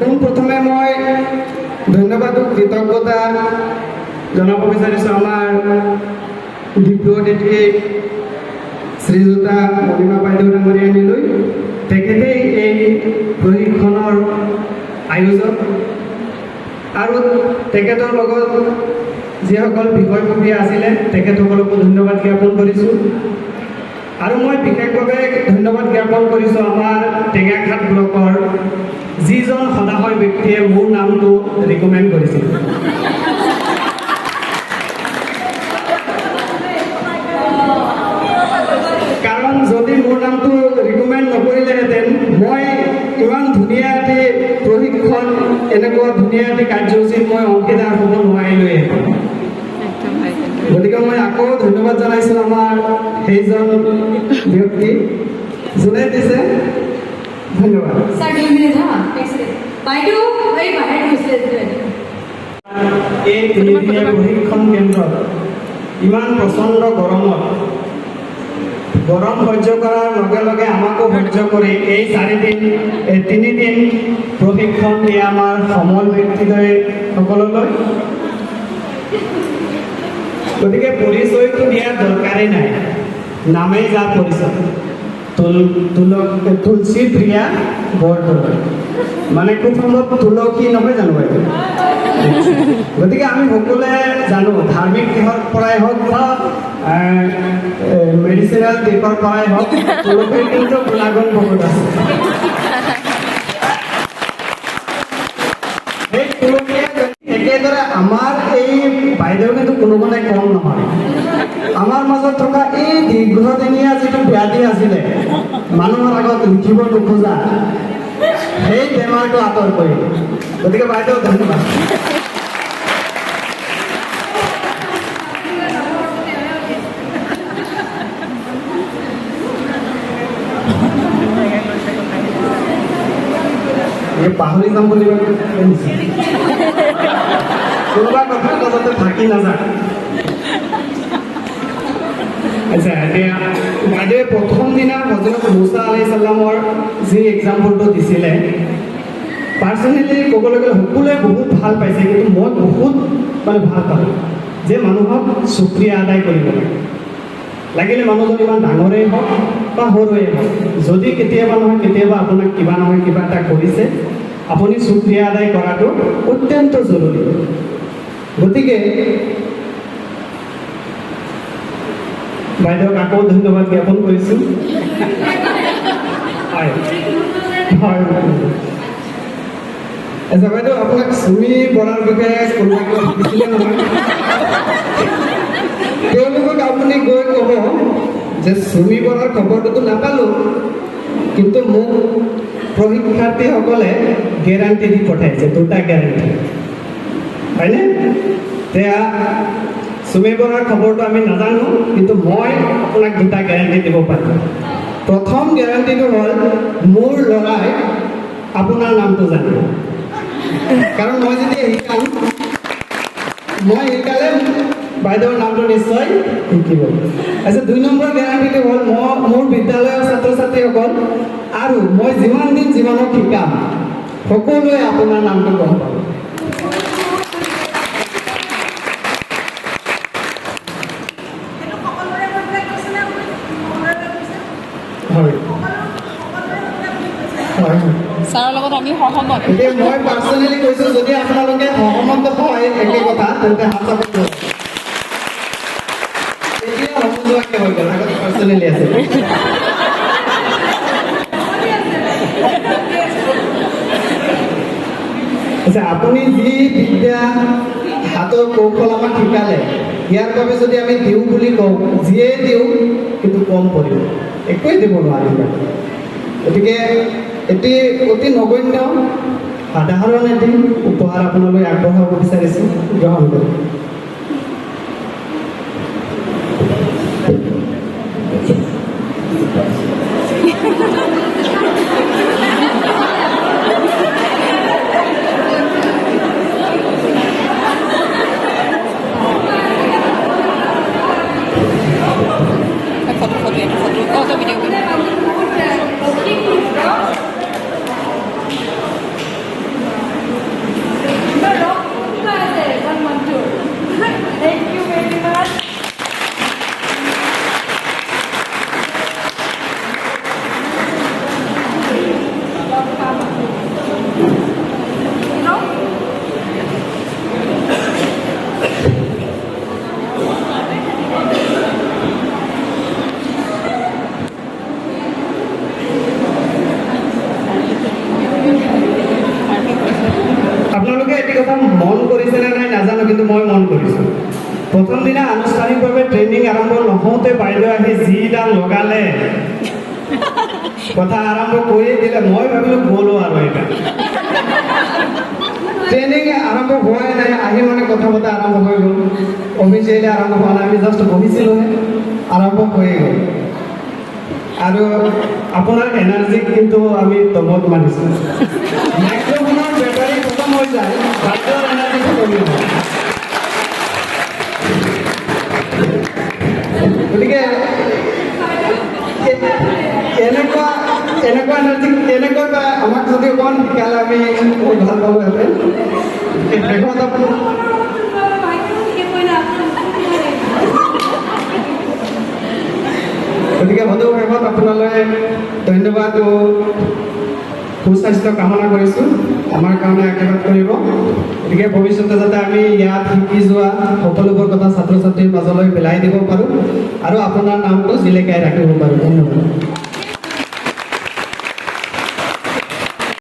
পোন প্ৰথমে মই ধন্যবাদ, কৃতজ্ঞতা জনাব বিচাৰিছোঁ আমাৰ ডিপ্লু অতিথি শ্ৰীযুতা মণিমা বাইদেউ ডাঙৰীয়ানীলৈ। তেখেতেই এই প্ৰশিক্ষণৰ আয়োজক। আৰু তেখেতৰ লগত যিসকল বিষয়ববী আছিলে, তেখেতসকলকো ধন্যবাদ জ্ঞাপন কৰিছোঁ। আৰু মই বিশেষভাৱে ধন্যবাদ জ্ঞাপন কৰিছোঁ আমাৰ টেঙাখাট ব্লকৰ যিজন সদাশয় ব্যক্তিয়ে মোৰ নামটো ৰিকমেণ্ড কৰিছিল কাৰণ যদি মোৰ নামটো ৰিকমেণ্ড নকৰিলেহেঁতেন মই ইমান ধুনীয়া এটি প্ৰশিক্ষণ এনেকুৱা ধুনীয়া এটি কাৰ্যসূচীত মই অংশীদাৰ গতিকে ধন্যবাদ জনাইছোঁ আমাৰ সেইজন ব্যক্তি। যোনে দিছে। ধন্যবাদ। এই তিনিদিনীয়া প্ৰশিক্ষণ কেন্দ্ৰত ইমান প্ৰচণ্ড গৰমত গৰম সহ্য কৰাৰ লগে লগে আমাকো সহ্য কৰি এই চাৰিদিন এই তিনিদিন প্ৰশিক্ষণ দিয়ে আমাৰ সমল ব্যক্তিদ্বয় গতিকে পৰিচয়টো দিয়াৰ দৰকাৰেই নাই। নামেই যা তুল তুলসী প্ৰিয়া বৰদলৈ। মানে খুব সম্ভৱ তুলসী নহয় জানো বাইদেউ? গতিকে আমি সকলোৱে জানো, ধাৰ্মিক দিশৰ পৰাই হওক বা মেডিচিনেল দিশৰ পৰাই হওক, তুলসীৰ কিন্তু গুণাগুণ বহুত আছে। আমাৰ মাজত থকা এই দীৰ্ঘদিনীয়া যিটো ব্যাধি আছিলে, মানুহৰ আগত লিখিব নোখোজা। সেই বেমাৰটো আঁতৰ কৰি গতিকে বাইদেউ, ধন্যবাদ। পাহৰি যাম বুলি কোনোবা কথা মাজতে থাকি নাযায়। আচ্ছা এতিয়া বাইদেৱে প্ৰথম দিনা হজৰত মুছা আলাই চাল্লামৰ যি এক্সাম্পলটো দিছিলে পাৰ্চনেলি ক'বলৈ গ'লে সকলোৱে বহুত ভালো পাইছে, কিন্তু মই বহুত মানে ভালো পালোঁ যে মানুহক চুক্ৰিয়া আদায় কৰিব লাগে। লাগিলে মানুহজন ইমান ডাঙৰেই হওক বা সৰুৱেই হওক, যদি কেতিয়াবা নহয়, কেতিয়াবা আপোনাক কিবা নহয়, কিবা এটা কৰিছে, আপুনি চুক্ৰিয়া আদায় কৰাটো অত্যন্ত জৰুৰী। গতিকে বাইদেউক আকৌ ধন্যবাদ জ্ঞাপন কৰিছোঁ হয় আচ্ছা বাইদেউ, আপোনাক চুমি বৰাৰ বিষয়ে কোনোবা কিবা সুধিছিলে নহয়? তেওঁলোকক আপুনি গৈ ক'ব যে চুমি বৰাৰ খবৰটোতো নাপালোঁ, কিন্তু মোক প্ৰশিক্ষাৰ্থীসকলে গেৰাণ্টি দি পঠাইছে, দুটা গেৰাণ্টি হয়নে? এতিয়া চুমি বৰাৰ খবৰটো আমি নাজানো, কিন্তু মই আপোনাক দুটা গেৰাণ্টি দিব পাৰিম প্ৰথম গেৰাণ্টিটো হ'ল, মোৰ ল'ৰাই আপোনাৰ নামটো জানিব কাৰণ মই যেতিয়া শিকাম মই শিকালে বাইদেউৰ নামটো নিশ্চয় শিকিব। আচ্ছা দুই নম্বৰ গেৰাণ্টিটো হ'ল, মই, মোৰ বিদ্যালয়ৰ ছাত্ৰ ছাত্ৰীসকল আৰু মই যিমান দিন জীৱনত শিকাম, সকলোৱে আপোনাৰ নামটো গম পাব হয় হয় হয় ছাৰৰ লগত আমি সহমত। এতিয়া মই পাৰ্চনেলি কৈছোঁ, যদি আপোনালোকে সহমত হয় একে কথা, তেন্তে হাত চাপত হৈ গ'ল আছে আচ্ছা আপুনি যি বিদ্যা হাতৰ কৌশল আমাক শিকালে, ইয়াৰ বাবে যদি আমি দিওঁ বুলি কওঁ, যিয়ে দিওঁ, কিন্তু কম পৰিব একোৱেই দিব নোৱাৰিম গতিকে এটি অতি নগণ্য সাধাৰণ এটি উপহাৰ আপোনালৈ আগবঢ়াব বিচাৰিছোঁ গ্ৰহণ কৰি ভিডিঅ' কৰি কৰিছে নে নাই নাজানো, কিন্তু মই মন কৰিছোঁ। প্ৰথম দিনা আনুষ্ঠানিকভাৱে ট্ৰেইনিং আৰম্ভ নহওঁতে বাইদেউ আহি যিডাল লগালে। কথা আৰম্ভ কৰিয়ে দিলে। মই ভাবিলোঁ গ'লো আৰু এটা। ট্ৰেইনিং আৰম্ভ হোৱাই নাই, আহি মানে কথা পতা আৰম্ভ হৈ গ'ল। অফিচিয়েলি আৰম্ভ হোৱা নাই, আমি জাষ্ট বহিছিলোঁহে। আৰম্ভ হৈয়ে গ'ল। আৰু আপোনাৰ এনাৰ্জিক কিন্তু আমি তমত মানিছোঁ মাইক্ৰফোনৰ বেটাৰী খতম হৈ যায়। গতিকে এনেকুৱা এনেকুৱা এনাৰ্জি আমাক যদি অকণ শিকালে, আমি বহুত ভালো পালোঁহেঁতেন শেষত গতিকে বন্ধু, শেষত ধন্যবাদ সুস্বাস্থ্য কামনা কৰিছোঁ। আমাৰ কাৰণে আশীৰ্বাদ কৰিব। গতিকে ভৱিষ্যতে যাতে আমি ইয়াত শিকি যোৱা সকলোবোৰ কথা ছাত্ৰ ছাত্ৰীৰ মাজলৈ পেলাই দিব পাৰোঁ। আৰু আপোনাৰ নামটো জিলিকাই ৰাখিব পাৰোঁ। ধন্যবাদ।